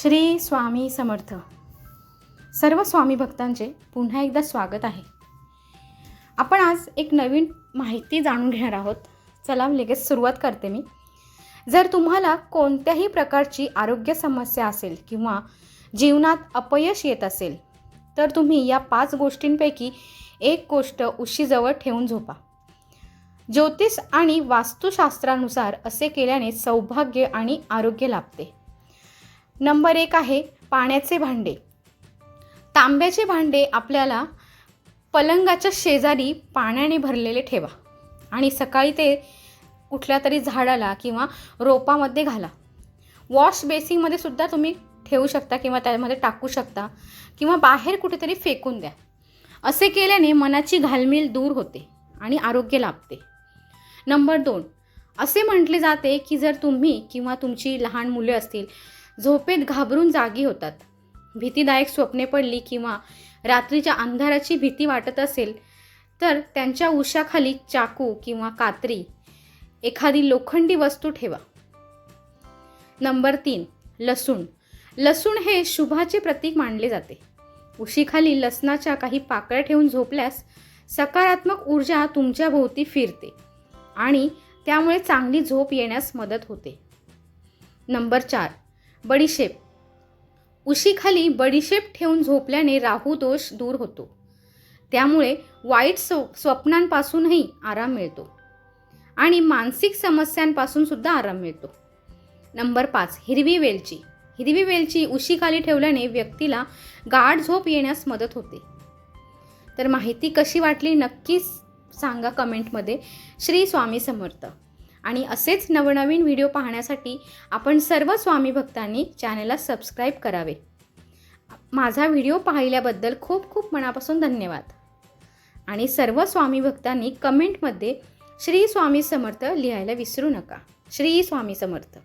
श्री स्वामी समर्थ. सर्व स्वामी भक्तांचे पुन्हा एकदा स्वागत आहे. आपण आज एक नवीन माहिती जाणून घेणार आहोत. चला लगेच सुरुवात करते मी. जर तुम्हाला कोणत्याही प्रकारची आरोग्य समस्या असेल किंवा जीवनात अपयश येत असेल तर तुम्ही या पाच गोष्टींपैकी एक गोष्ट उशीजवळ ठेवून झोपा. ज्योतिष आणि वास्तुशास्त्रानुसार असे केल्याने सौभाग्य आणि आरोग्य लाभते. नंबर एक आहे पाण्याचे भांडे. तांब्याचे भांडे आपल्याला पलंगाच्या शेजारी पाण्याने भरलेले ठेवा आणि सकाळी ते कुठल्या तरी झाडाला किंवा रोपामध्ये घाला. वॉश बेसिंगमध्ये सुद्धा तुम्ही ठेवू शकता किंवा त्यामध्ये टाकू शकता किंवा बाहेर कुठेतरी फेकून द्या. असे केल्याने मनाची घालमेल दूर होते आणि आरोग्य लाभते. नंबर दोन असे म्हटले जाते की जर तुम्ही किंवा तुमची लहान मुले असतील झोपेत घाबरून जागी होतात. भीतीदायक स्वप्ने पडली किंवा रात्रीच्या अंधाराची भीती वाटत असेल तर त्यांच्या उशाखाली चाकू किंवा कात्री एखादी लोखंडी वस्तू ठेवा. नंबर तीन लसूण. लसूण हे शुभाचे प्रतीक मानले जाते. उशीखाली लसणाच्या काही पाकळ्या ठेवून झोपल्यास सकारात्मक ऊर्जा तुमच्या भोवती फिरते आणि त्यामुळे चांगली झोप येण्यास मदत होते. नंबर चार बडीशेप. उशीखाली बडीशेप ठेवून झोपल्याने राहू दोष दूर होतो. त्यामुळे वाईट स्व स्वप्नांपासूनही आराम मिळतो. आणि मानसिक समस्यांपासून सुद्धा आराम मिळतो. नंबर पाच हिरवी वेलची. हिरवी वेलची उशीखाली ठेवल्याने व्यक्तीला गाढ झोप येण्यास मदत होते. तर माहिती कशी वाटली नक्कीच सांगा कमेंटमध्ये. श्री स्वामी समर्थ. आणि असेच नवनवीन व्हिडिओ पाहण्यासाठी आपण सर्व स्वामी भक्तांनी चॅनलला सबस्क्राईब करावे. माझा व्हिडिओ पाहिल्याबद्दल खूप खूप मनापासून धन्यवाद. आणि सर्व स्वामी भक्तांनी कमेंटमध्ये श्री स्वामी समर्थ लिहायला विसरू नका. श्री स्वामी समर्थ.